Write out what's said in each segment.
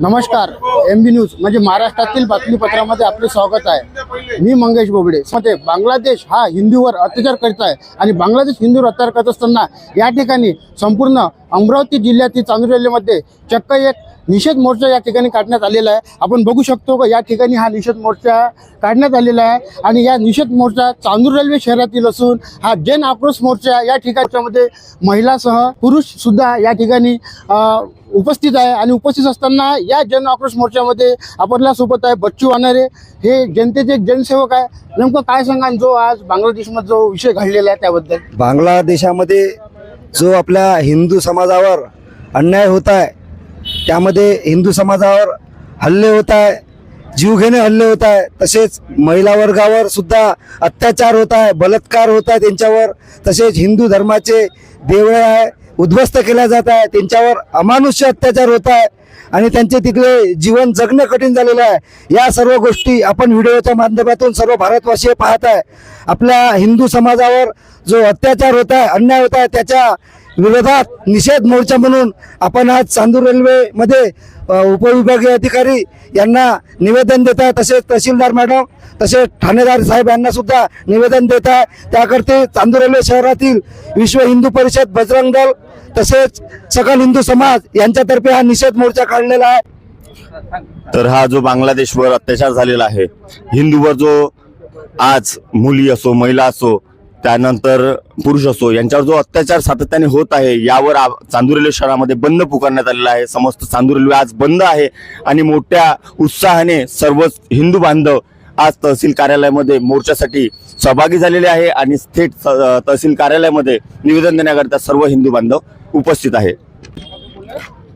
नमस्कार एम बी न्यूज म्हणजे महाराष्ट्रातील बातमीपत्रामध्ये आपले स्वागत आहे. मी मंगेश बोबडे. मध्ये बांगलादेश हा हिंदूवर अत्याचार करत आहे आणि बांगलादेश हिंदूवर अत्याचार करत असताना या ठिकाणी संपूर्ण अमरावती जिल्ह्यातील चांदुरलेमध्ये चक्क एक निषेध मोर्चा या ठिकाणी काढण्यात आलेला आहे. आपण बघू शकतो का या ठिकाणी हा निषेध मोर्चा काढण्यात आलेला आहे. आणि या निषेध मोर्चा चांदूर रेल्वे शहरातील असून हा जन आक्रोश मोर्चा या ठिकाणच्यामध्ये महिलासह पुरुष सुद्धा या ठिकाणी उपस्थित आहे. आणि उपस्थित असताना या जन आक्रोश मोर्चामध्ये आपल्यासोबत आहे बच्चू वानारे. हे जनतेचे एक जनसेवक आहे. नेमकं काय सांगाल जो आज बांगलादेशमध्ये जो विषय घडलेला आहे त्याबद्दल? बांगलादेशामध्ये जो आपल्या हिंदू समाजावर अन्याय होत आहे त्यामध्ये हिंदू समाजावर हल्ले होत आहे जीवघेणे हल्ले होत आहे तसेच महिला वर्गावर सुद्धा अत्याचार होत आहे बलात्कार होत आहे त्यांच्यावर तसेच हिंदू धर्माचे देवळे आहे उद्ध्वस्त केल्या जात आहे त्यांच्यावर अमानुष्य अत्याचार होत आहे आणि त्यांचे तिकडे जीवन जगणं कठीण झालेलं आहे. या सर्व गोष्टी आपण व्हिडिओच्या माध्यमातून सर्व भारतवासी पाहत आहे. आपल्या हिंदू समाजावर जो अत्याचार होत आहे अन्याय होत आहे त्याच्या विरोधात निषेध मोर्चा म्हणून आपण आज चांदूर रेल्वेमध्ये उपविभागीय अधिकारी यांना निवेदन देत आहे तसेच तहसीलदार मॅडम तसेच ठाणेदार साहेब यांना सुद्धा निवेदन देत आहे त्याकरते चांदूर रेल्वे शहरातील विश्व हिंदू परिषद बजरंग दल तसेच सकल हिंदू समाज यांच्यातर्फे हा निषेध मोर्चा काढलेला आहे. तर हा जो बांगलादेशवर अत्याचार झालेला आहे हिंदूवर जो आज मुली असो महिला असो त्यानंतर पुरुष असो यांच्यावर जो अत्याचार सातत्याने होत आहे यावर चांदूर रेल्वे शहरामध्ये बंद पुकारण्यात आलेला आहे. समस्त चांदूर रेल्वे आज बंद आहे आणि मोठ्या उत्साहाने सर्वच हिंदू बांधव आज तहसील कार्यालयामध्ये मोर्चासाठी सहभागी झालेले आहे आणि थेट तहसील कार्यालयामध्ये निवेदन देण्याकरिता सर्व हिंदू बांधव उपस्थित आहे.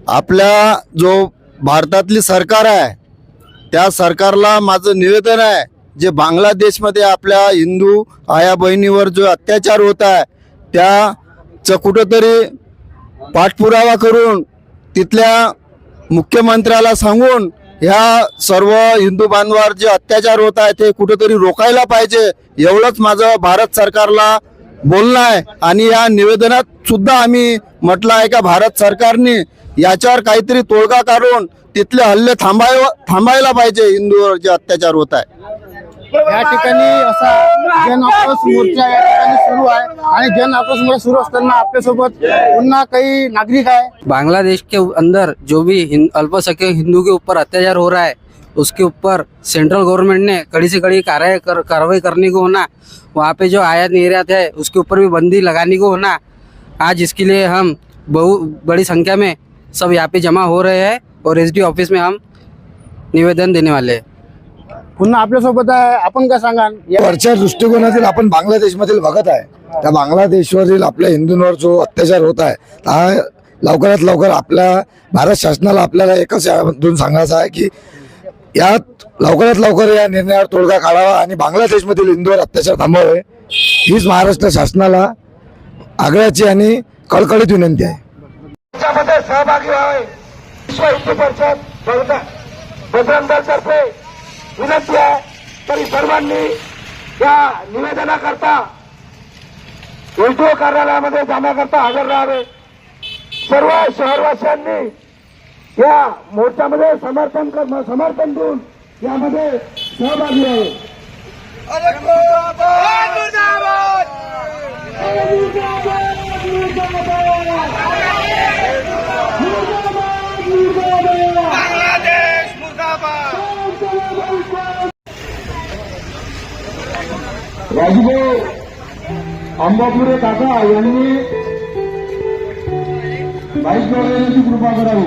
आपल्या जो भारतातली सरकार आहे त्या सरकारला माझं निवेदन आहे जे बांगलादेशमध्ये आपल्या हिंदू आया बहिणीवर जो अत्याचार होत आहे त्याचं कुठंतरी पाठपुरावा करून तिथल्या मुख्यमंत्र्याला सांगून ह्या सर्व हिंदू बांधवावर जे अत्याचार होत आहे ते कुठंतरी रोखायला पाहिजे एवढंच माझं भारत सरकारला बोलणं आहे. आणि या निवेदनात सुद्धा आम्ही म्हटलं आहे का भारत सरकारने याच्यावर काहीतरी तोडगा काढून तिथले हल्ले थांबाय थांबायला पाहिजे हिंदूवर जे अत्याचार होत आहे. जन आक्रोश मोर्चा सुरू जन आक्रोश मोर्चा सुरू नागरिक बांग्लादेश के अंदर जो भी अल्पसंख्यक हिंदू के ऊपर अत्याचार हो रहा है उसके ऊपर सेंट्रल गवर्नमेंट ने कड़ी से कड़ी कार्रवाई कर, कार्रवाई करने को होना वहाँ पे जो आयात निर्यात है उसके ऊपर भी बंदी लगाने को होना आज इसके लिए हम बहु बड़ी संख्या में सब यहाँ पे जमा हो रहे हैं और एसडी ऑफ़िस में हम निवेदन देने वाले हैं। पुन्हा आपल्यासोबत आहे. आपण काय सांगाल? या- वरच्या दृष्टिकोनातील आपण बांगलादेशमधील बघत आहे. त्या बांगलादेशवरील आपल्या हिंदूंवर जो अत्याचार होत आहे हा लवकरात लवकर आपल्या भारत शासनाला आपल्याला एकच यातून सांगायचं आहे की यात लवकरात लवकर या निर्णयावर तोडगा काढावा आणि बांगलादेशमधील हिंदूवर अत्याचार थांबवावे हीच महाराष्ट्र शासनाला आग्रहाची आणि कळकळीत विनंती आहे. सहभागी व्हावे. विश्व हिंदू परिषद बजरंग- बजरंग दलतर्फे विनंती आहे तरी सर्वांनी या निवेदनाकरता एलटीओ कार्यालयामध्ये जाण्याकरता हजर राहावे. सर्व शहरवासियांनी या मोर्चामध्ये समर्थन कर समर्थन देऊन यामध्ये सहभागी व्हावे राजभाऊ अंबापुरे काका यांनी बाईक कृपा करावी